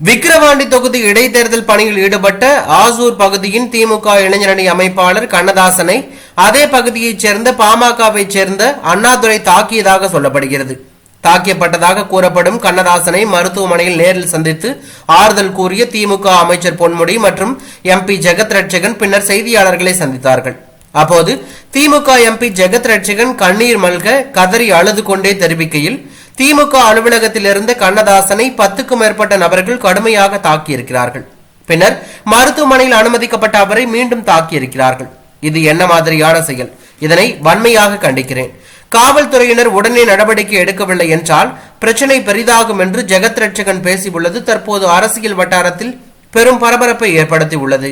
விக்கிரவாண்டி தொகுதி இடைத்தேர்தல் பணியில் ஈடுபட்ட ஆசூர் பகுதியின் திமுக இளைஞரணி அமைப்பாளர் கண்ணதாசனை அதே பகுதியைச் சேர்ந்த பாமகவைச் சேர்ந்த அண்ணாதுரை தாக்கியதாக சொல்லப்படுகிறது. தாக்கியப்பட்டதாக கூறப்படும் கண்ணதாசனை மருத்துவமனையில் நேரில் சந்தித்து ஆறுதல் கூறிய திமுக அமைச்சர் பொன்முடி மற்றும் எம்பி ஜெகத் ரட்சகன் பின்னர் செய்தியாளர்களை சந்தித்தார்கள். அப்போது திமுக எம்பி ஜெகத் ரட்சகன் கண்ணீர் மல்க கதறி அழுது கொண்டே தெரிவிக்கையில் திமுக அலுவலகத்திலிருந்து கண்ணதாசனை பத்துக்கும் மேற்பட்ட நபர்கள் கடுமையாக தாக்கியிருக்கிறார்கள். பின்னர் மருத்துவமனையில் அனுமதிக்கப்பட்ட அவரை மீண்டும் தாக்கியிருக்கிறார்கள். இது என்ன மாதிரியான செயல்? இதனை வன்மையாக கண்டிக்கிறேன். காவல்துறையினர் உடனே நடவடிக்கை எடுக்கவில்லை என்றால் பிரச்சனை பெரிதாகும் என்று ஜெகத் ரட்சகன் பேசியுள்ளது. தற்போது அரசியல் வட்டாரத்தில் பெரும் பரபரப்பை ஏற்படுத்தியுள்ளது.